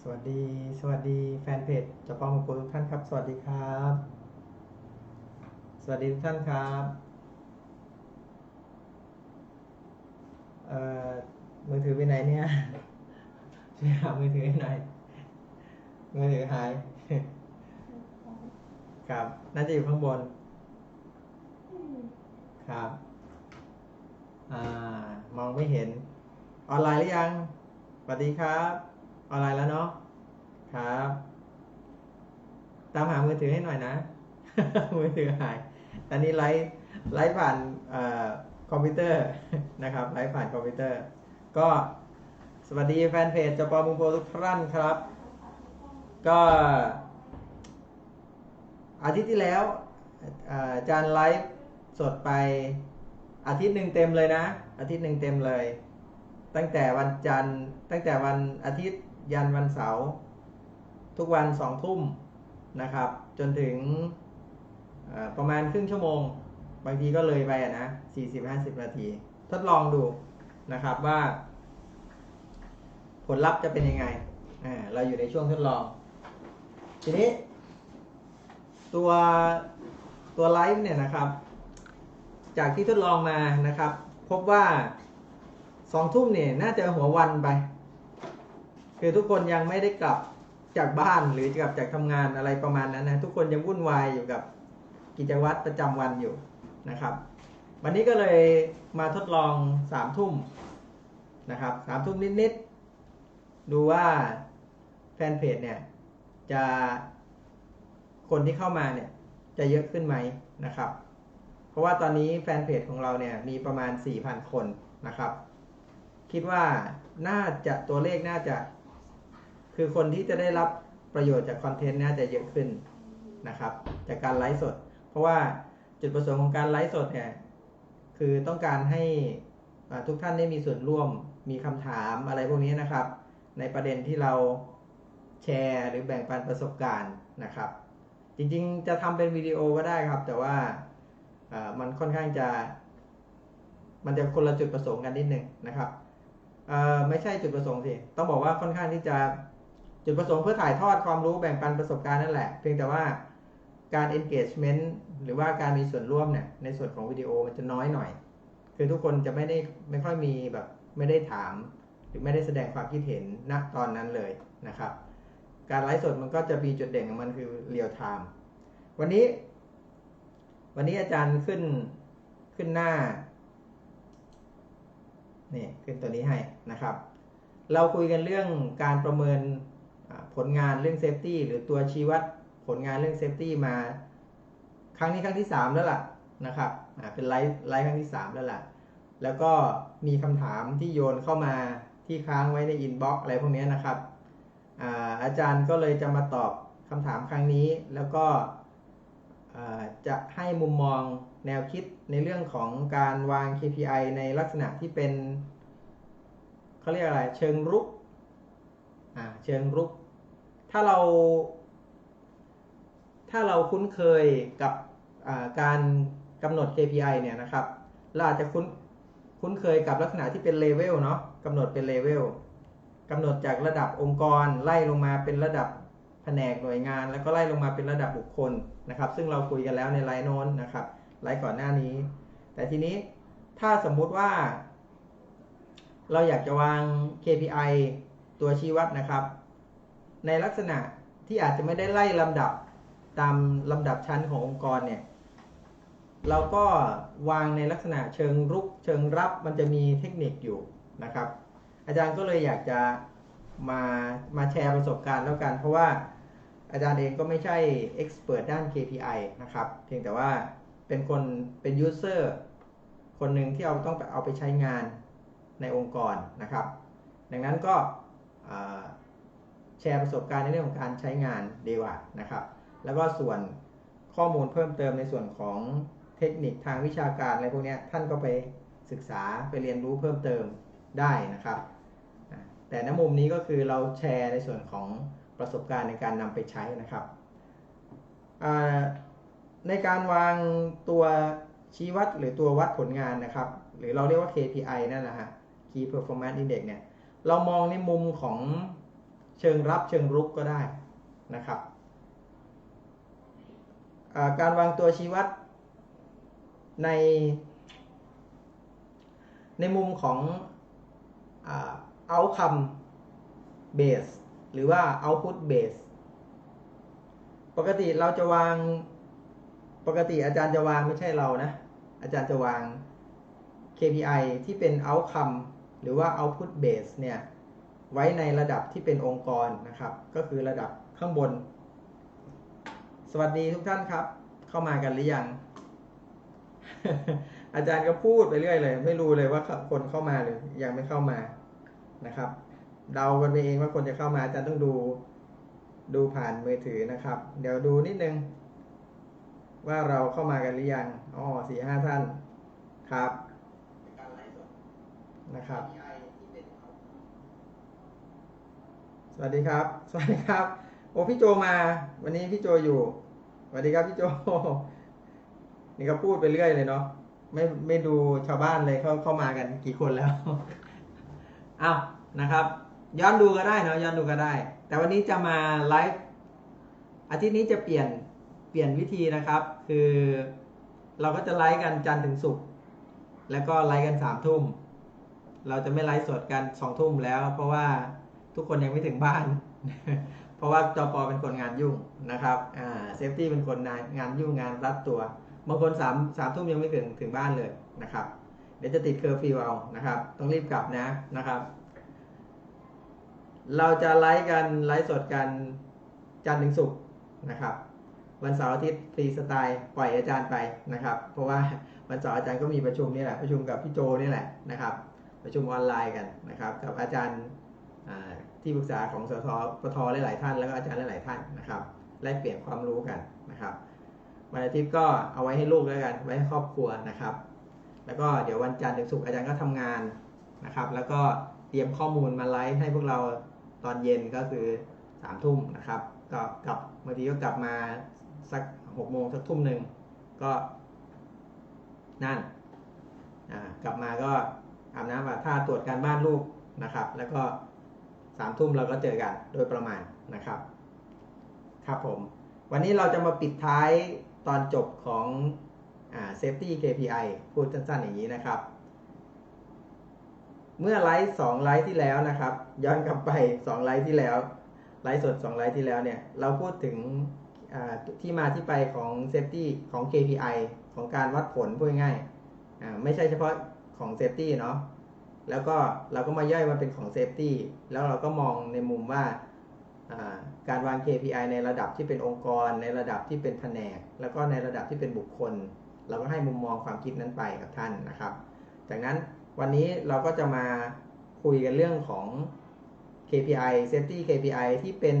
สวัสดี สวัสดีแฟนเพจจปอมงคลทุกท่านครับ สวัสดีครับ สวัสดีทุกท่านครับเอ่อมือถือไปไหนเนี่ยช่วยหามือถือให้หน่อยมือถือหายครับ น่าจะอยู่ข้างบน ครับอ่ามองไม่เห็น ออนไลน์หรือยังสวัสดีครับ ออนไลน์แล้วเนาะครับ ตามหามือถือให้หน่อยนะ มือถือหายอันนี้ไลฟ์ไลฟ์ผ่านอคอมพิวเตอร์นะครับไลฟ์ผ่านคอมพิวเตอร์ ก็สวัสดีแฟนเพจจปอมุงโปทุกท่านครับ ก็ อาทิตย์ที่แล้วอาจารย์ไลฟ์สดไปอาทิตย์หนึ่งเต็มเลยนะ อาทิตย์หนึ่งเต็มเลย ตั้งแต่วันจันทร์ตั้งแต่วันอาทิตย์ ยันวันเสาร์ทุกวันสองทุ่มนะครับ จนถึงประมาณครึ่งชั่วโมง บางทีก็เลยไปนะสี่สิบห้าสิบนาที ทดลองดูนะครับว่า ผลลัพธ์จะเป็นยังไง เราอยู่ในช่วงทดลอง ทีนี้ ตัวตัวไลฟ์เนี่ยนะครับ จากที่ทดลองมานะครับ พบว่าสองทุ่มเนี่ยน่าจะหัววันไป คือทุกคนยังไม่ได้กลับจากบ้านหรือกลับจากทำงานอะไรประมาณนั้นนะทุกคนยังวุ่นวายอยู่กับกิจวัตรประจำวันอยู่นะครับ วันนี้ก็เลยมาทดลองสามทุ่มนะครับสามทุ่มนิดๆดูว่าแฟนเพจเนี่ยจะคนที่เข้ามาเนี่ยจะเยอะขึ้นไหมนะครับ เพราะว่าตอนนี้แฟนเพจของเราเนี่ยมีประมาณ 4,000 คนนะครับ คิดว่าน่าจะตัวเลขน่าจะ คือคนที่จะได้รับประโยชน์จากคอนเทนต์น่าจะเยอะขึ้นนะครับ จากการไลฟ์สด เพราะว่าจุดประสงค์ของการไลฟ์สดเนี่ยคือต้องการให้ทุกท่านได้มีส่วนร่วมมีคำถามอะไรพวกนี้นะครับ ในประเด็นที่เราแชร์หรือแบ่งปันประสบการณ์นะครับ จริงๆ จะทำเป็นวิดีโอก็ได้ครับ แต่ว่ามันค่อนข้างจะ มันจะคนละจุดประสงค์กันนิดนึงนะครับไม่ใช่จุดประสงค์สิต้องบอกว่าค่อนข้างที่จะ จุดประสงค์เพื่อถ่ายทอดความรู้แบ่งปันประสบการณ์นั่นแหละ เพียงแต่ว่าการ engagement หรือว่าการมีส่วนร่วมเนี่ยในส่วนของวิดีโอมันจะน้อยหน่อย คือทุกคนจะไม่ได้ไม่ค่อยมีแบบไม่ได้ถาม หรือไม่ได้แสดงความคิดเห็นณตอนนั้นเลยนะครับ การไลฟ์สดมันก็จะมีจุดเด่นของมันคือเรียลไทม์วันนี้ วันนี้อาจารย์ขึ้นขึ้นหน้านี่ขึ้นตัวนี้ให้นะครับ เราคุยกันเรื่องการประเมิน ผลงานเรื่องเซฟตี้หรือตัวชี้วัดผลงานเรื่องเซฟตี้มา ครั้งนี้ครั้งที่ 3 แล้วล่ะนะครับเป็นไลฟ์ไลฟ์ครั้งที่ 3 แล้วล่ะ แล้วก็มีคำถามที่โยนเข้ามาที่ค้างไว้ในอินบ็อกซ์อะไรพวกนี้นะครับอาอาจารย์ก็เลยจะมาตอบคำถามครั้งนี้ แล้วก็จะให้มุมมองแนวคิดในเรื่องของการวาง KPI ในลักษณะที่เป็นเขาเรียกอะไร เชิงรุกเชิงรุก ถ้าเรา ถ้าเราคุ้นเคยกับการกำหนด KPI เนี่ยนะครับ เราอาจจะคุ้นคุ้นเคยกับลักษณะที่เป็นเลเวลเนาะกำหนดเป็นเลเวลกำหนดจากระดับองค์กรไล่ลงมาเป็นระดับแผนกหน่วยงาน แล้วก็ไล่ลงมาเป็นระดับบุคคลนะครับ ซึ่งเราคุยกันแล้วในไลน์โน้นนะครับไลฟ์ก่อนหน้านี้ แต่ทีนี้ถ้าสมมุติว่า เราอยากจะวาง KPI ตัวชี้วัดนะครับ ในลักษณะที่อาจจะไม่ได้ไล่ลำดับตามลำดับชั้นขององค์กรเนี่ยเราก็วางในลักษณะเชิงรุกเชิงรับมันจะมีเทคนิคอยู่นะครับ อาจารย์ก็เลยอยากจะมามาแชร์ประสบการณ์แล้วกัน เพราะว่าอาจารย์เองก็ไม่ใช่เอ็กซ์เพรสด้าน KPI นะครับ เพียงแต่ว่าเป็นคนเป็นยูเซอร์คนหนึ่งที่เอาต้องเอาไปใช้งานในองค์กรนะครับ ดังนั้นก็ แชร์ประสบการณ์ในเรื่องของการใช้งานดีกว่านะครับ แล้วก็ส่วนข้อมูลเพิ่มเติมในส่วนของเทคนิคทางวิชาการอะไรพวกนี้ท่านก็ไปศึกษาไปเรียนรู้เพิ่มเติมได้นะครับ แต่ในมุมนี้ก็คือเราแชร์ในส่วนของประสบการณ์ในการนำไปใช้นะครับ ในการวางตัวชี้วัดหรือตัววัดผลงานนะครับ หรือเราเรียกว่า KPI นั่นแหละฮะ Key Performance Index เนี่ยเรามองในมุมของ เชิงรับเชิงรุกก็ได้นะครับการวางตัวชี้วัดในในมุมของอ่า outcome base หรือว่า output base ปกติเราจะวางปกติอาจารย์จะวางไม่ใช่เรานะ อาจารย์จะวาง KPI ที่เป็น outcome หรือว่า output base เนี่ย ไว้ในระดับที่เป็นองค์กรนะครับ ก็คือระดับข้างบน สวัสดีทุกท่านครับ เข้ามากันหรือยัง อาจารย์ก็พูดไปเรื่อยเลย ไม่รู้เลยว่าคนเข้ามาหรือยังไม่เข้ามานะครับ เดากันไปเองว่าคนจะเข้ามาอาจารย์ต้องดูดูผ่านมือถือนะครับ เดี๋ยวดูนิดนึง ว่าเราเข้ามากันหรือยังอ๋อสี่ห้าท่านครับนะครับ สวัสดีครับ สวัสดีครับ โอ้พี่โจมา วันนี้พี่โจอยู่สวัสดีครับพี่โจ นี่ก็พูดไปเรื่อยเลยเนาะไม่ไม่ดูชาวบ้านเลยเขาเข้ามากันกี่คนแล้วเอานะครับ ย้อนดูก็ได้เนาะย้อนดูก็ได้ แต่วันนี้จะมาไลฟ์อาทิตย์นี้จะเปลี่ยนเปลี่ยนวิธีนะครับ คือเราก็จะไลฟ์กันจันทร์ถึงศุกร์แล้วก็ไลฟ์กันสามทุ่มเราจะไม่ไลฟ์สดกันสองทุ่มแล้ว เพราะว่า ทุกคนยังไม่ถึงบ้าน เพราะว่าจอปอเป็นคนงานยุ่งนะครับอ่าเซฟตี้เป็นคนงานยุ่งงานรัดตัวบางคนสามสามทุ่มยังไม่ถึงถึงบ้านเลยนะครับ เดี๋ยวจะติดเคอร์ฟิวเอานะครับ ต้องรีบกลับนะนะครับ เราจะไลฟ์กันไลฟ์สดกันจันทร์ถึงศุกร์นะครับ วันเสาร์อาทิตย์ฟรีสไตล์ปล่อยอาจารย์ไปนะครับ เพราะว่าวันเสาร์อาจารย์ก็มีประชุมนี่แหละประชุมกับพี่โจนี่แหละนะครับ ประชุมออนไลน์กันนะครับ กับอาจารย์ ที่ปรึกษาของสทปทหลาย ๆ ท่าน แล้วก็อาจารย์หลาย ๆ ท่านนะครับแลกเปลี่ยนความรู้กันนะครับ วันอาทิตย์ก็เอาไว้ให้ลูกแล้วกัน ไว้ให้ครอบครัวนะครับ แล้วก็เดี๋ยววันจันทร์ถึงศุกร์อาจารย์ก็ทำงานนะครับ แล้วก็เตรียมข้อมูลมาไลฟ์ให้พวกเราตอนเย็นก็คือสามทุ่มนะครับ ก็กลับบางทีก็กลับมาสักหกโมงสักทุ่มหนึ่งก็นั่นกลับมาก็อาบน้ำอาบท่าตรวจการบ้านลูกนะครับ แล้วก็ สามทุ่มเราก็เจอกันโดยประมาณนะครับ ครับผม วันนี้เราจะมาปิดท้ายตอนจบของอ่า safety KPI พูดสั้นๆอย่างนี้นะครับ เมื่อไลฟ์สองไลฟ์ที่แล้วนะครับ ย้อนกลับไปสองไลฟ์ที่แล้ว ไลฟ์สดสองไลฟ์ที่แล้วเนี่ย เราพูดถึงที่มาที่ไปของ safety ของ KPI ของการวัดผลพูดง่ายๆไม่ใช่เฉพาะของ safety เนาะ แล้วก็เราก็มาย่อยมาเป็นของ safety แล้วเราก็มองในมุมว่าการวาง KPI ในระดับที่เป็นองค์กร ในระดับที่เป็นแผนก แล้วก็ในระดับที่เป็นบุคคล เราก็ให้มุมมองความคิดนั้นไปกับท่านนะครับ จากนั้นวันนี้เราก็จะมาคุยกันเรื่องของ KPI safety KPI ที่เป็น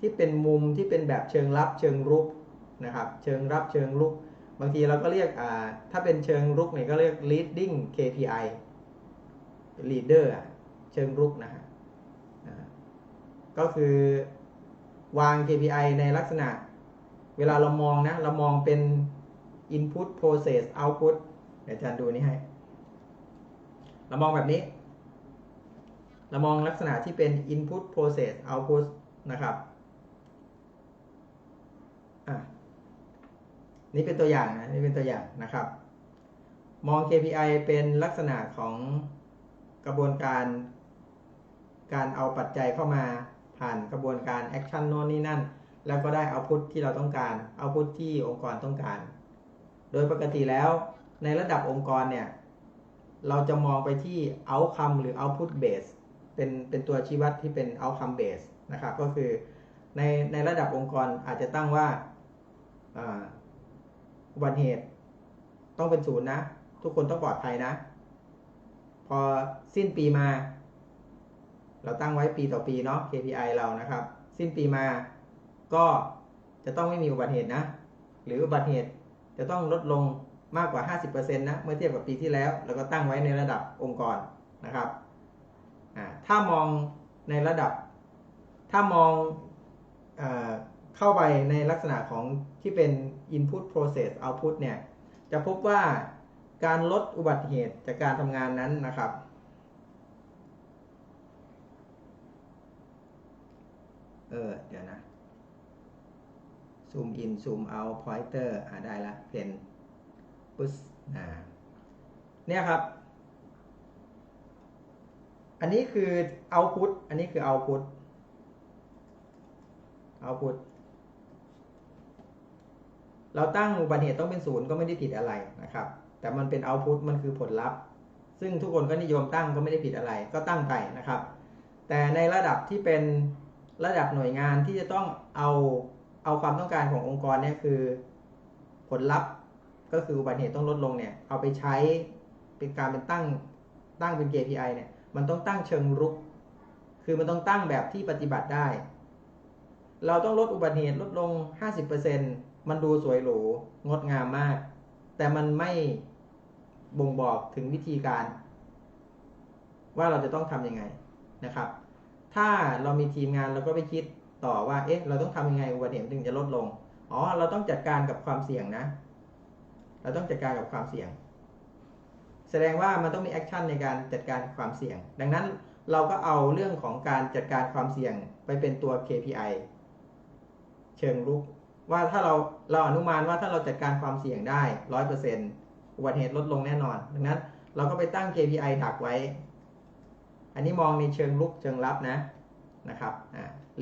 ที่เป็นมุมที่เป็นแบบเชิงรับเชิงรุกนะครับ เชิงรับเชิงรุก บางทีเราก็เรียกถ้าเป็นเชิงรุกเนี่ยก็เรียก leading KPI leader เชิงรุกนะฮะก็คือวาง KPI ในลักษณะ เวลาเรามองนะ เรามองเป็น input process output เดี๋ยวอาจารย์ดูนี่ให้ เรามองแบบนี้ เรามองลักษณะที่เป็น input process output นะครับอะนี่เป็นตัวอย่างนะ นี่เป็นตัวอย่างนะครับ มอง KPI เป็นลักษณะของ กระบวนการ การเอาปัจจัยเข้ามาผ่านกระบวนการแอคชั่นโน่นนี่นั่น แล้วก็ได้เอาพุทที่เราต้องการ เอาพุทที่องค์กรต้องการ โดยปกติแล้วในระดับองค์กรเนี่ย เราจะมองไปที่ outcome หรือ output base เป็นเป็นตัวชี้วัดที่เป็น outcome base นะครับก็คือในในระดับองค์กรอาจจะตั้งว่าอุบัติเหตุต้องเป็นศูนย์นะ ทุกคนต้องปลอดภัยนะ พอสิ้นปีมา เราตั้งไว้ปีต่อปีเนาะ KPI เรานะครับ สิ้นปีมาก็จะต้องไม่มีอุบัติเหตุนะ หรืออุบัติเหตุจะต้องลดลงมากกว่า 50%นะเมื่อเทียบกับปีที่แล้ว เราก็ตั้งไว้ในระดับองค์กรนะครับถ้ามองในระดับ ถ้ามองเอเข้าไปในลักษณะของที่เป็น input process output เนี่ย จะพบว่า การลดอุบัติเหตุจากการทำงานนั้นนะครับ เออ เดี๋ยวนะซูมอินซูมเอาพอยเตอร์อ่าได้ละเพนปุ๊บอ่าเนี่ยครับ อันนี้คือ output อันนี้คือ output output เราตั้งอุบัติเหตุต้องเป็นศูนย์ก็ไม่ได้ผิดอะไรนะครับ แต่มันเป็น output มันคือผลลัพธ์ ซึ่งทุกคนก็นิยมตั้งก็ไม่ได้ผิดอะไรก็ตั้งไปนะครับ แต่ในระดับที่เป็นระดับหน่วยงานที่จะต้องเอาเอาความต้องการขององค์กรเนี่ยคือผลลัพธ์ก็คืออุบัติเหตุต้องลดลงเนี่ยเอาไปใช้เป็นการเป็นตั้งตั้งเป็น KPI เนี่ยมันต้องตั้งเชิงรุก คือมันต้องตั้งแบบที่ปฏิบัติได้ เราต้องลดอุบัติเหตุลดลง 50%มันดูสวยหรูงดงามมาก แต่มันไม่ บ่งบอกถึงวิธีการ ว่าเราจะต้องทำยังไงนะครับ ถ้าเรามีทีมงานเราก็ไปคิดต่อว่า เอ๊ะ เราต้องทำยังไงอุบัติเหตุถึงจะลดลง อ๋อ เราต้องจัดการกับความเสี่ยงนะ เราต้องจัดการกับความเสี่ยง แสดงว่ามันต้องมีแอคชั่นในการจัดการความเสี่ยง ดังนั้นเราก็เอาเรื่องของการจัดการความเสี่ยงไปเป็นตัว KPI เชิงรุกว่าถ้าเราเราอนุมานว่าถ้าเราจัดการความเสี่ยงได้ร้อยเปอร์เซ็นต์ อุบัติเหตุลดลงแน่นอน ดังนั้น เราก็ไปตั้ง KPI ดักไว้ อันนี้มองในเชิงลุกเชิงรับนะนะครับ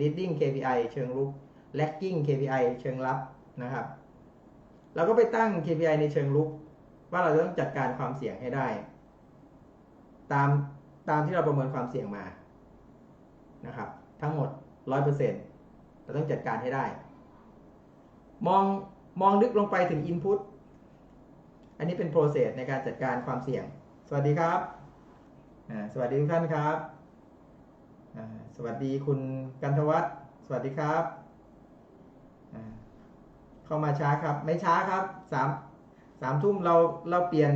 leading KPI เชิงลุก lagging KPI เชิงรับนะครับ เราก็ไปตั้ง KPI ในเชิงลุก ว่าเราจะต้องจัดการความเสี่ยงให้ได้ ตามตามที่เราประเมินความเสี่ยงมานะครับ ทั้งหมด 100%เราต้องจัดการให้ได้ มองมองลึกลงไปถึง input อันนี้เป็น process ในการจัดการความเสี่ยง สวัสดีครับ สวัสดีทุกท่านครับ สวัสดีคุณกันทวัฒน์สวัสดีครับ เข้ามาช้าครับ ไม่ช้าครับสามสามทุ่มเราเราเปลี่ยน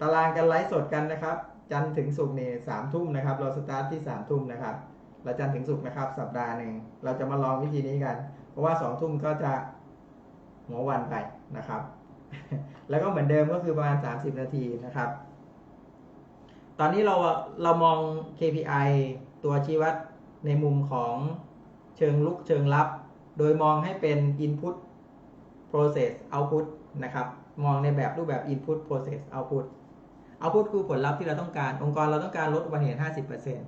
ตารางกันไลฟ์สดกันนะครับ จันทร์ถึงศุกร์นี่สามทุ่มนะครับ เราสตาร์ทที่สามทุ่มนะครับเราจันทร์ถึงศุกร์นะครับ สัปดาห์หนึ่งเราจะมาลองวิธีนี้กัน เพราะว่าสองทุ่มก็จะหัววันไปนะครับ แล้วก็เหมือนเดิมก็คือประมาณ 30 นาทีนะครับ ตอนนี้เราเรามอง KPI ตัวชี้วัดในมุมของเชิงลุกเชิงรับ โดยมองให้เป็น input process output นะครับ มองในแบบรูปแบบ input process output output คือผลลัพธ์ที่เราต้องการ องค์กรเราต้องการลดอุบัติเหตุ 50%น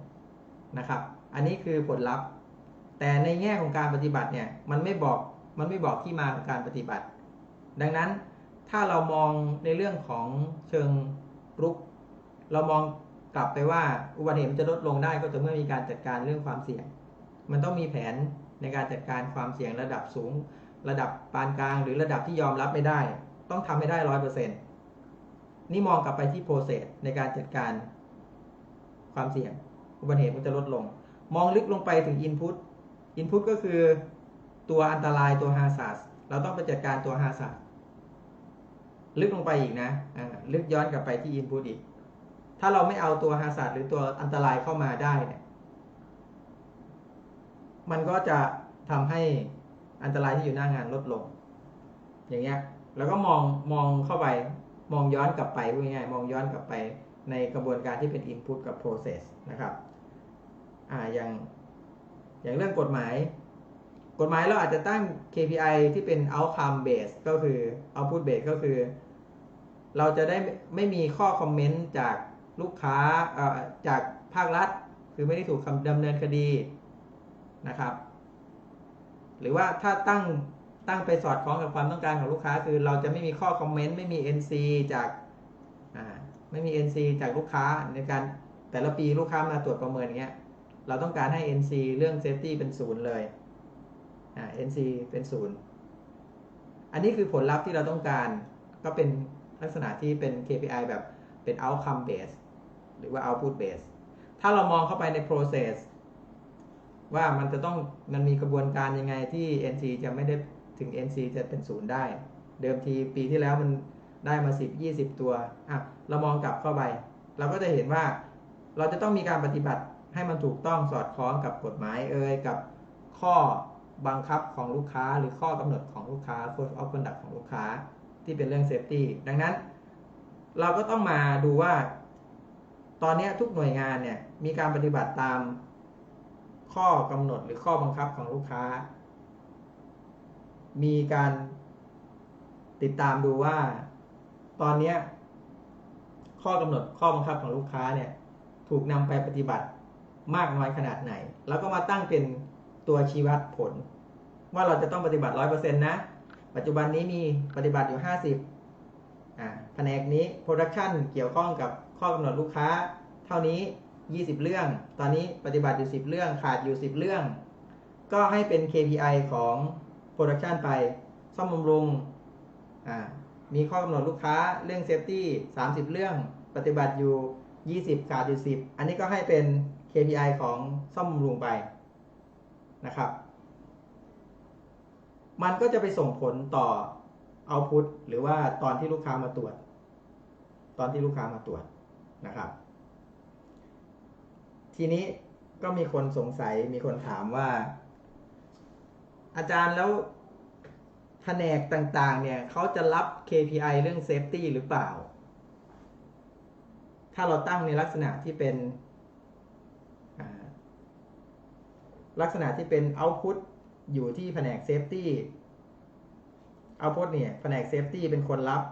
ะครับ อันนี้คือผลลัพธ์ แต่ในแง่ของการปฏิบัติเนี่ย มันไม่บอก มันไม่บอกที่มาของการปฏิบัติ ดังนั้น ถ้าเรามองในเรื่องของเชิงรุก เรามองกลับไปว่าอุบัติเหตุมันจะลดลงได้ก็จะเมื่อมีการจัดการเรื่องความเสี่ยง มันต้องมีแผนในการจัดการความเสี่ยงระดับสูง ระดับปานกลาง หรือระดับที่ยอมรับไม่ได้ ต้องทำให้ได้ร้อยเปอร์เซ็นต์นี่มองกลับไปที่โปรเซสในการจัดการความเสี่ยง อุบัติเหตุมันจะลดลง มองลึกลงไปถึง Input Input ก็คือตัวอันตรายตัว Hazard เราต้องไปจัดการตัว Hazard ลึกลงไปอีกนะลึกย้อนกลับไปที่ Input อีก ถ้าเราไม่เอาตัว Hazard หรือตัวอันตรายเข้ามาได้เนี่ยมันก็จะทำให้อันตรายที่อยู่หน้างานลดลง อย่างเงี้ยแล้วก็มองมองเข้าไปมองย้อนกลับไปพูดง่ายๆมองย้อนกลับไปในกระบวนการที่เป็น input กับ process นะครับ อ่าอย่างอย่างเรื่องกฎหมาย กฎหมายเราอาจจะตั้ง KPI ที่เป็น outcome based ก็คือ output based ก็คือ เราจะได้ไม่มีข้อคอมเมนต์จากลูกค้าจากภาครัฐ คือไม่ได้ถูกดำเนินคดีนะครับ หรือว่าถ้าตั้งตั้งไปสอดคล้องกับความต้องการของลูกค้า คือเราจะไม่มีข้อคอมเมนต์ไม่มี NC จากไม่มี NC จากลูกค้าในการแต่ละปีลูกค้ามาตรวจประเมินอย่างเงี้ยเราต้องการให้ NC เรื่อง Safety เป็นศูนย์เลย NC เป็นศูนย์อันนี้คือผลลัพธ์ที่เราต้องการก็เป็นลักษณะที่เป็น KPI แบบเป็น outcome based หรือว่า output based ถ้าเรามองเข้าไปใน process ว่ามันจะต้องมันมีกระบวนการยังไงที่ NC จะไม่ได้ถึง NC จะเป็นศูนย์ได้ เดิมทีปีที่แล้วมันได้มา 10 20 ตัวอะเรามองกลับเข้าไป เราก็จะเห็นว่าเราจะต้องมีการปฏิบัติให้มันถูกต้องสอดคล้องกับกฎหมายเอ่ยกับข้อ บังคับของลูกค้าหรือข้อกำหนดของลูกค้า code of conduct ของลูกค้าที่เป็นเรื่อง safety ดังนั้น เราก็ต้องมาดูว่า ตอนนี้ทุกหน่วยงานเนี่ยมีการปฏิบัติตามข้อกำหนดหรือข้อบังคับของลูกค้า มีการติดตามดูว่า ตอนนี้ข้อกำหนดข้อบังคับของลูกค้าเนี่ยถูกนำไปปฏิบัติมากน้อยขนาดไหน แล้วก็มาตั้งเป็น ตัวชี้วัดผล ว่าเราจะต้องปฏิบัติร้อยเปอร์เซ็นต์นะ ปัจจุบันนี้มีปฏิบัติอยู่ห้าสิบอ่าแผนกนี้โปรดักชันเกี่ยวข้องกับข้อกำหนดลูกค้า เท่านี้20เรื่อง ตอนนี้ปฏิบัติอยู่10เรื่องขาดอยู่10เรื่อง ก็ให้เป็น KPI ของโปรดักชันไปซ่อมบำรุงอ่ามีข้อกำหนดลูกค้าเรื่องเซฟตี้30เรื่อง ปฏิบัติอยู่20ขาดอยู่10อันนี้ก็ให้เป็น KPI ของซ่อมบำรุงไป นะครับ มันก็จะไปส่งผลต่อเอาพุตหรือว่าตอนที่ลูกค้ามาตรวจ ตอนที่ลูกค้ามาตรวจนะครับ ทีนี้ก็มีคนสงสัยมีคนถามว่า อาจารย์แล้วแผนกต่างๆ เนี่ยเขาจะรับ KPI เรื่อง Safety หรือเปล่า ถ้าเราตั้งในลักษณะที่เป็นอ่า ลักษณะที่เป็น Output อยู่ที่แผนก Safety Output เนี่ยแผนก Safety เป็นคนรับ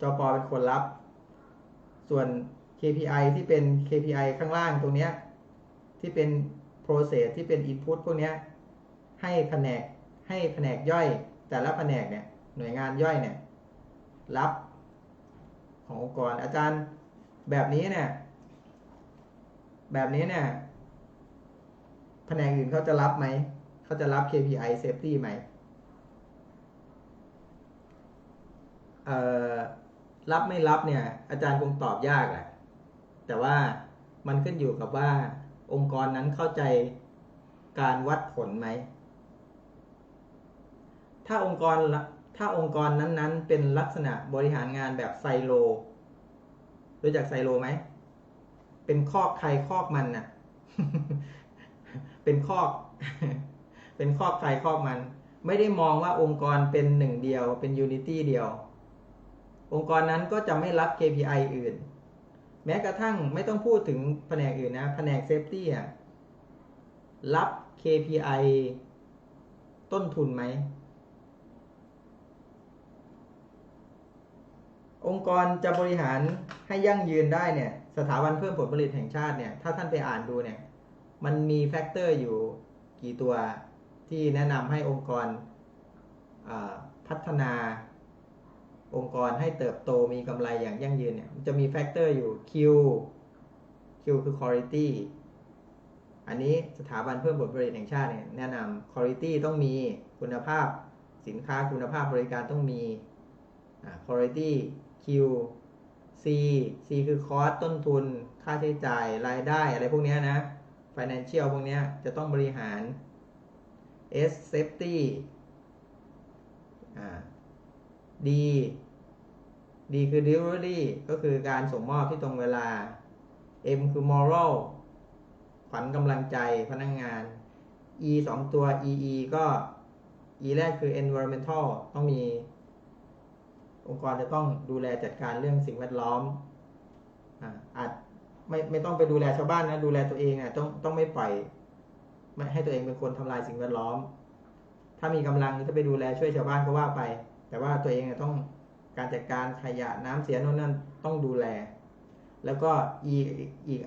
จอปอเป็นคนรับ ส่วน KPI ที่เป็น KPI ข้างล่างตรงเนี้ยที่เป็น process ที่เป็น input พวกเนี้ยให้แผนกให้แผนกย่อย แต่ละแผนกเนี่ยหน่วยงานย่อยเนี่ยรับขององค์กรอาจารย์แบบนี้เนี่ยแบบนี้เนี่ย แผนกอื่นเขาจะรับไหม เขาจะรับ KPI safety ไหมเอ่อรับไม่รับเนี่ย อาจารย์คงตอบยากแหละ แต่ว่ามันขึ้นอยู่กับว่าองค์กรนั้นเข้าใจการวัดผลไหม ถ้าองค์กรถ้าองค์กรนั้นๆ เป็นลักษณะบริหารงานแบบไซโล รู้จักไซโลไหม เป็นคอกใครคอกมันน่ะ เป็นคอก เป็นคอกใครคอกมัน ไม่ได้มองว่าองค์กรเป็นหนึ่งเดียว เป็นยูนิตี้เดียว องค์กรนั้นก็จะไม่รับ KPI อื่น แม้กระทั่งไม่ต้องพูดถึงแผนกอื่นนะ แผนกเซฟตี้รับ KPI ต้นทุนไหม องค์กรจะบริหารให้ยั่งยืนได้เนี่ย สถาบันเพิ่มผลผลิตแห่งชาติเนี่ย ถ้าท่านไปอ่านดูเนี่ย มันมีแฟกเตอร์อยู่กี่ตัวที่แนะนำให้องค์กรพัฒนาองค์กรให้เติบโตมีกำไรอย่างยั่งยืนเนี่ยจะมีแฟกเตอร์อยู่ Q Q คือ quality อันนี้สถาบันเพิ่มผลผลิตแห่งชาติเนี่ยแนะนำ quality ต้องมีคุณภาพสินค้าคุณภาพบริการต้องมี quality Q C C คือ cost ต้นทุน ค่าใช้จ่ายรายได้อะไรพวกนี้นะ financial พวกนี้จะต้องบริหาร S safety D D คือ delivery ก็คือการส่งมอบที่ตรงเวลา M คือ moral ขวัญกำลังใจพนักงงาน E สองตัว EE ก็ E แรกคือ environmental ต้องมี องค์กรจะต้องดูแลจัดการเรื่องสิ่งแวดล้อมอ่าอาจ ไม่ไม่ต้องไปดูแลชาวบ้านนะดูแลตัวเองอะต้องต้องไม่ปล่อยไม่ให้ตัวเองเป็นคนทำลายสิ่งแวดล้อม ถ้ามีกำลังจะไปดูแลช่วยชาวบ้านก็ว่าไป แต่ว่าตัวเองต้องการจัดการขยะน้ำเสียโน่นนั่นต้องดูแล แล้วก็อีอีก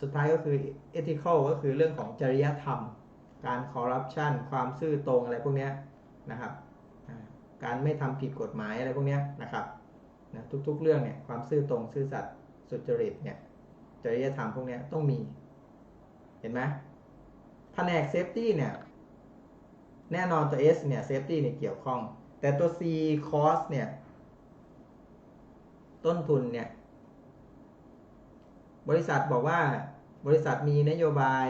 สุดท้ายก็คือ ethical ก็คือเรื่องของจริยธรรม การคอร์รัปชันความซื่อตรงอะไรพวกนี้นะครับการไม่ทำผิดกฎหมายอะไรพวกนี้นะครับนะทุกๆ เรื่องเนี่ยความซื่อตรงซื่อสัตย์สุจริตเนี่ย จริยธรรมพวกนี้ต้องมี เห็นไหมแผนกเซฟตี้เนี่ย แน่นอนตัว S เนี่ย safety เนี่ยเกี่ยวข้อง แต่ตัว C cost เนี่ย ต้นทุนเนี่ย บริษัทบอกว่าบริษัทมีนโยบาย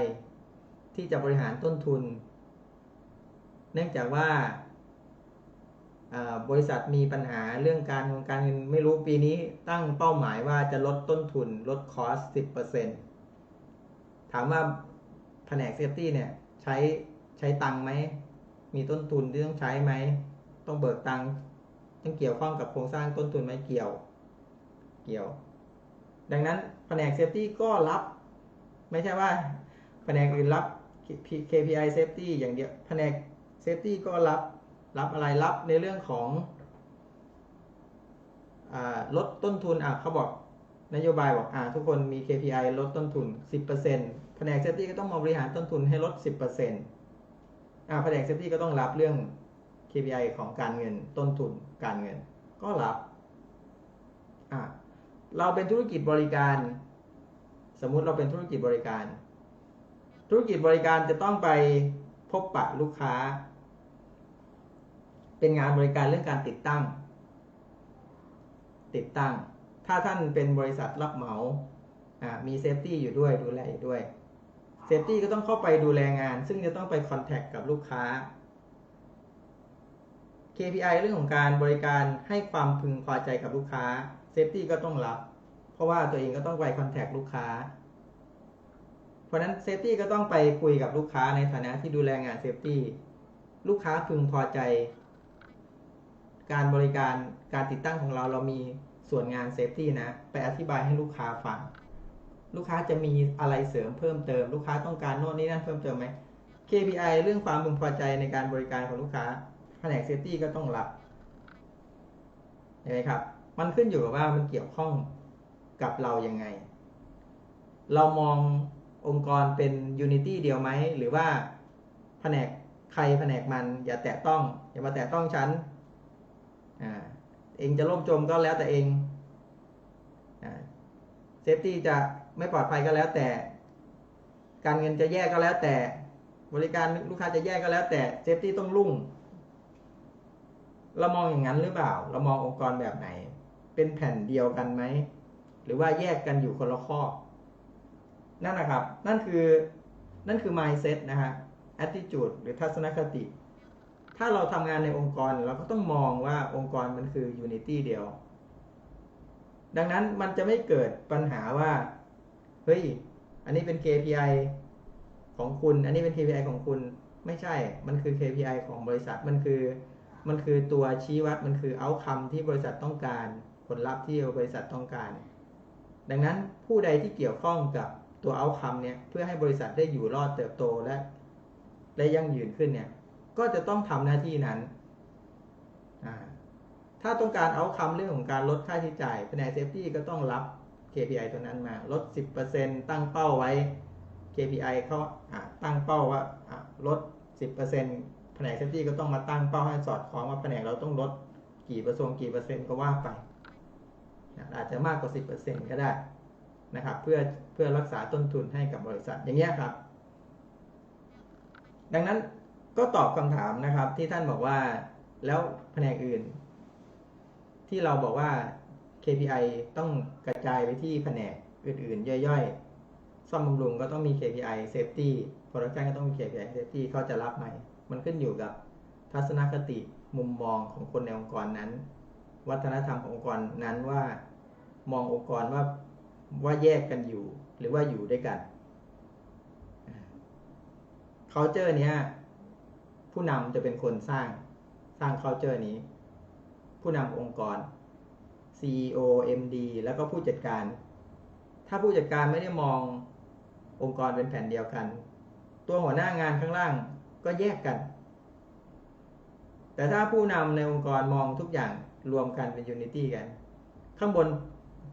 ที่จะบริหารต้นทุน เนื่องจากว่า บริษัทมีปัญหาเรื่องการเงินการเงินไม่รู้ปีนี้ตั้งเป้าหมายว่าจะลดต้นทุนลดคอสสิบเปอร์เซ็นถามว่าแผนกเซฟตี้เนี่ยใช้ใช้ตังไหม มีต้นทุนที่ต้องใช้ไหม ต้องเบิกตังต้องเกี่ยวข้องกับโครงสร้างต้นทุนไหมเกี่ยว เกี่ยว ดังนั้นแผนกเซฟตี้ก็รับ ไม่ใช่ว่าแผนกอื่นรับ KPI safety อย่างเดียวแผนก safety ก็รับ รับอะไรรับในเรื่องของอลดต้นทุนอะเขาบอกนโยบายบอกอ่าทุกคนมี KPI ลดต้นทุน 10%แผนก safety ก็ต้องมาบริหารต้นทุนให้ลด 10%อ่าแผนก safety ก็ต้องรับเรื่อง KPI ของการเงินต้นทุนการเงิน ก็รับอ่าเราเป็นธุรกิจบริการ สมมุติเราเป็นธุรกิจบริการ ธุรกิจบริการจะต้องไปพบปะลูกค้า เป็นงานบริการเรื่องการติดตั้ง ติดตั้ง ถ้าท่านเป็นบริษัทรับเหมาอ่ามีเซฟตี้อยู่ด้วยดูแลอยู่ด้วยเซฟตี้ก็ต้องเข้าไปดูแลงาน ซึ่งจะต้องไปคอนแทคกับลูกค้า KPI เรื่องของการบริการให้ความพึงพอใจกับลูกค้าเซฟตี้ก็ต้องรับ เพราะว่าตัวเองก็ต้องไปคอนแทคลูกค้า เพราะฉะนั้นเซฟตี้ก็ต้องไปคุยกับลูกค้าในฐานะที่ดูแลงานเซฟตี้ลูกค้าพึงพอใจ การบริการการติดตั้งของเราเรามีส่วนงานเซฟตี้นะ ไปอธิบายให้ลูกค้าฟัง ลูกค้าจะมีอะไรเสริมเพิ่มเติม ลูกค้าต้องการโน่นนี่นั่นเพิ่มเติมไหม KPI เรื่องความพึงพอใจในการบริการของลูกค้าแผนกเซฟตี้ก็ต้องรับเห็นไหมครับ มันขึ้นอยู่กับว่ามันเกี่ยวข้องกับเรายังไง เรามององค์กรเป็นยูนิตี้เดียวไหม หรือว่าแผนกใครแผนกมันอย่าแตะต้อง อย่ามาแตะต้องฉัน เองจะล่มจมก็แล้วแต่เองเซฟตี้จะไม่ปลอดภัยก็แล้วแต่ การเงินจะแย่ก็แล้วแต่ บริการลูกค้าจะแย่ก็แล้วแต่เซฟตี้ต้องรุ่ง เรามองอย่างนั้นหรือเปล่า เรามององค์กรแบบไหน เป็นแผ่นเดียวกันไหม หรือว่าแยกกันอยู่คนละข้อ นั่นนะครับ นั่นคือ นั่นคือ mindset นะฮะ attitude หรือทัศนคติ ถ้าเราทำงานในองค์กรเราก็ต้องมองว่าองค์กรมันคือ unity เดียว ดังนั้นมันจะไม่เกิดปัญหาว่า เฮ้ย อันนี้เป็น KPI ของคุณ อันนี้เป็น KPI ของคุณ ไม่ใช่ มันคือ KPI ของบริษัท มันคือ มันคือตัวชี้วัด มันคือเอาคำที่บริษัทต้องการ ผลลัพธ์ที่บริษัทต้องการ ดังนั้นผู้ใดที่เกี่ยวข้องกับตัวเอาคำเนี่ย เพื่อให้บริษัทได้อยู่รอดเติบโตและ และยั่งยืนขึ้นเนี่ย ก็จะต้องทำหน้าที่นั้น ถ้าต้องการเอาคำเรื่องของการลดค่าใช้จ่ายแผนกเซฟตี้ก็ต้องรับ KPI ตัวนั้นมาลด 10%ตั้งเป้าไว้ KPI เขาตั้งเป้าว่าลด 10%แผนกเซฟตี้ก็ต้องมาตั้งเป้าให้สอดคล้องว่าแผนกเราต้องลดกี่เปอร์เซ็นต์กี่เปอร์เซ็นต์ก็ว่าไปอาจจะมากกว่า 10%ก็ได้นะครับเพื่อเพื่อรักษาต้นทุนให้กับบริษัทอย่างเงี้ยครับ ดังนั้น ก็ตอบคำถามนะครับ ที่ท่านบอกว่าแล้วแผนกอื่น ที่เราบอกว่า KPI ต้องกระจายไปที่แผนกอื่นๆ ย่อยๆ ซ่อมบำรุงก็ต้องมี KPI Safety Production ก็ต้องมี KPI Safety เขาจะรับไหม มันขึ้นอยู่กับทัศนคติมุมมองของคนในองค์กรนั้น วัฒนธรรมขององค์กรนั้นว่ามององค์กรว่าว่าแยกกันอยู่ หรือว่าอยู่ด้วยกัน culture เนี้ย ผู้นำจะเป็นคนสร้างสร้าง culture นี้ ผู้นำองค์กร CEO MD แล้วก็ผู้จัดการ ถ้าผู้จัดการไม่ได้มององค์กรเป็นแผ่นเดียวกัน ตัวหัวหน้างานข้างล่างก็แยกกัน แต่ถ้าผู้นำในองค์กรมองทุกอย่างรวมกันเป็นยูนิตี้กัน ข้างบน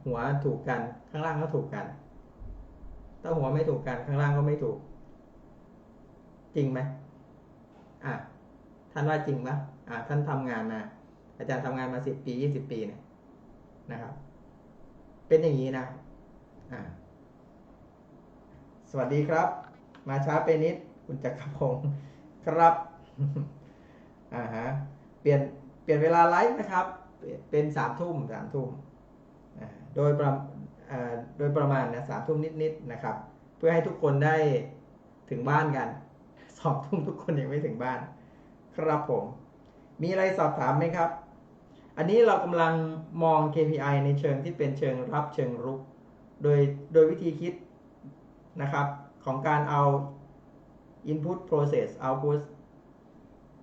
หัวถูกกันข้างล่างก็ถูกกัน ถ้าหัวไม่ถูกกันข้างล่างก็ไม่ถูก จริงไหม อะท่านว่าจริงปะอะท่านทำงานมาอาจารย์ทำงานมาสิบปียี่สิบปีเนี่ยนะครับ เป็นอย่างนี้นะอ่าสวัสดีครับ มาช้าไปนิดคุณจักรพงศ์ครับอ่าฮะเปลี่ยนเปลี่ยนเวลาไลฟ์นะครับ เป็นสามทุ่มสามทุ่มโดยประโดยประมาณนะสามทุ่มนิดๆนะครับ เพื่อให้ทุกคนได้ถึงบ้านกัน สองทุ่มทุกคนยังไม่ถึงบ้าน ครับผม มีอะไรสอบถามไหมครับ อันนี้เรากำลังมอง KPI ในเชิงที่เป็นเชิงรับเชิงรุก โดยโดยวิธีคิดนะครับ ของการเอา input process output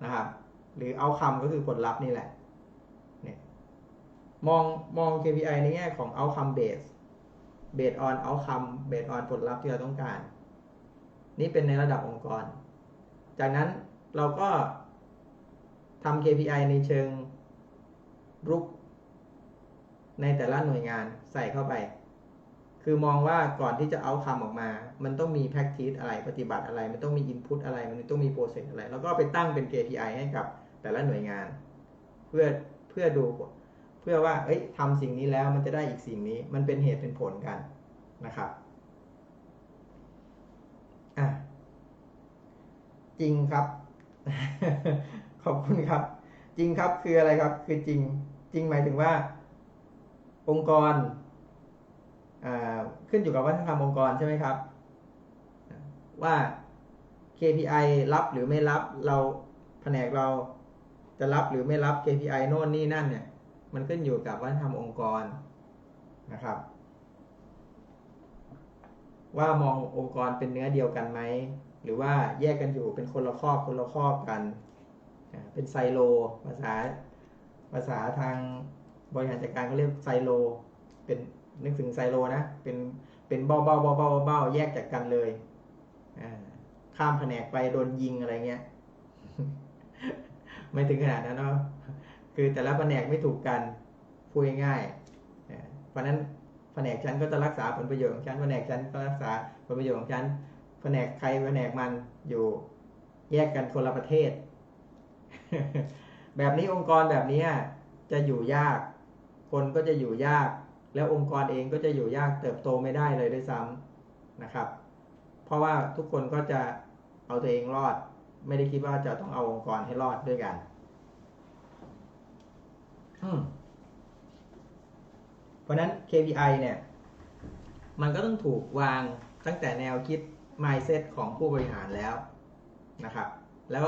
นะครับหรือเอาคำก็คือผลลัพธ์นี่แหละเนี่ยมองมอง KPI ในแง่ของ outcome base based on outcome based on ผลลัพธ์ที่เราต้องการ นี่เป็นในระดับองค์กร จากนั้นเราก็ทำ KPI ในเชิงรุกในแต่ละหน่วยงานใส่เข้าไป คือมองว่าก่อนที่จะเอาคำออกมา มันต้องมี practice อะไรปฏิบัติอะไร มันต้องมี input อะไร มันต้องมี process อะไร แล้วก็ไปตั้งเป็น KPI ให้กับแต่ละหน่วยงาน เพื่อเพื่อดู เพื่อว่า เอ้ยทำสิ่งนี้แล้วมันจะได้อีกสิ่งนี้ มันเป็นเหตุเป็นผลกันนะครับ อะ จริงครับ ขอบคุณครับ จริงครับคืออะไรครับ คือจริง จริงหมายถึงว่า องค์กรขึ้นอยู่กับวัฒนธรรมองค์กรใช่ไหมครับ ว่า KPI รับหรือไม่รับเราแผนกเราจะรับหรือไม่รับ KPI โน่นนี่นั่นเนี่ย มันขึ้นอยู่กับวัฒนธรรมองค์กรนะครับ ว่ามององค์กรเป็นเนื้อเดียวกันไหม หรือว่าแยกกันอยู่เป็นคนละครอบคนละครอบกัน เป็นไซโล ภาษาภาษาทางบริหารจัดการเขาเรียกไซโล เป็นนึกถึงไซโลนะ เป็นเป็นเบ้าเบ้าเบ้าเบ้าเบ้าแยกจากกันเลยข้ามแผนกไปโดนยิงอะไรเงี้ย ไม่ถึงขนาดนั้นเนาะคือแต่ละแผนกไม่ถูกกันพูดง่ายๆเพราะนั้นแผนกฉันก็จะรักษาผลประโยชน์ของฉันแผนกฉันก็รักษาผลประโยชน์ของฉัน ผนกใครแผนกมันอยู่แยกกันคนละประเทศ แบบนี้องค์กรแบบนี้จะอยู่ยาก คนก็จะอยู่ยาก แล้วองค์กรเองก็จะอยู่ยากเติบโตไม่ได้เลยด้วยซ้ำนะครับ เพราะว่าทุกคนก็จะเอาตัวเองรอด ไม่ได้คิดว่าจะต้องเอาองค์กรให้รอดด้วยกันเพราะนั้น KPI เนี่ย มันก็ต้องถูกวางตั้งแต่แนวคิด mindset ของผู้บริหารแล้วนะครับ แล้ว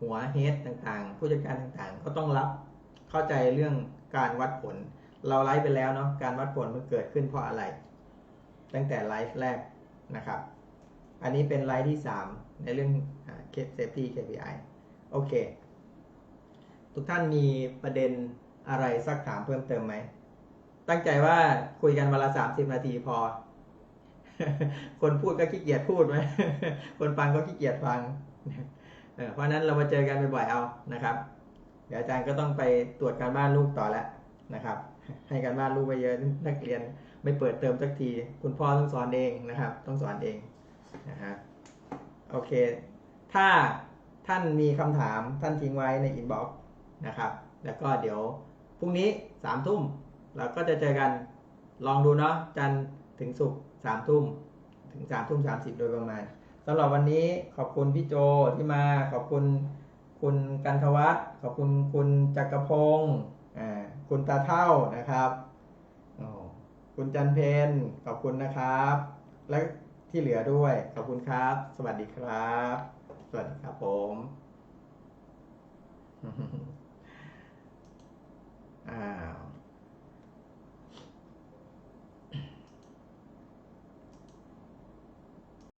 หัวเฮดต่างๆ ผู้จัดการต่างๆ ก็ต้องรับเข้าใจเรื่องการวัดผล เราไลฟ์ไปแล้วเนาะการวัดผลมันเกิดขึ้นเพราะอะไร ตั้งแต่ไลฟ์แรกนะครับ อันนี้เป็นไลฟ์ที่ 3 ในเรื่องเซฟตี้ KPI โอเค ทุกท่านมีประเด็นอะไรสักถามเพิ่มเติมไหม ตั้งใจว่าคุยกันเวลา 30 นาทีพอ คนพูดก็ขี้เกียจพูดไหมคนฟังก็ขี้เกียจฟังเพราะนั้นเรามาเจอกันบ่อยๆเอานะครับ เดี๋ยวอาจารย์ก็ต้องไปตรวจการบ้านลูกต่อแล้วนะครับ ให้การบ้านลูกไปเยอะนักเรียนไม่เปิดเติมสักที คุณพ่อต้องสอนเองนะครับ ต้องสอนเองนะฮะโอเค ถ้าท่านมีคำถามท่านทิ้งไว้ในอินบ็อกซ์นะครับ แล้วก็เดี๋ยวพรุ่งนี้สามทุ่มเราก็จะเจอกันลองดูเนาะจันถึงศุกร์ สามทุ่มถึงสามทุ่มสามสิบโดยประมาณสำหรับวันนี้ขอบคุณพี่โจที่มาขอบคุณคุณกันทวัฒน์ขอบคุณคุณจักรพงศ์คุณตาเท่านะครับคุณจันเพนขอบคุณนะครับ และที่เหลือด้วย ขอบคุณครับ สวัสดีครับ สวัสดีครับผมอ้า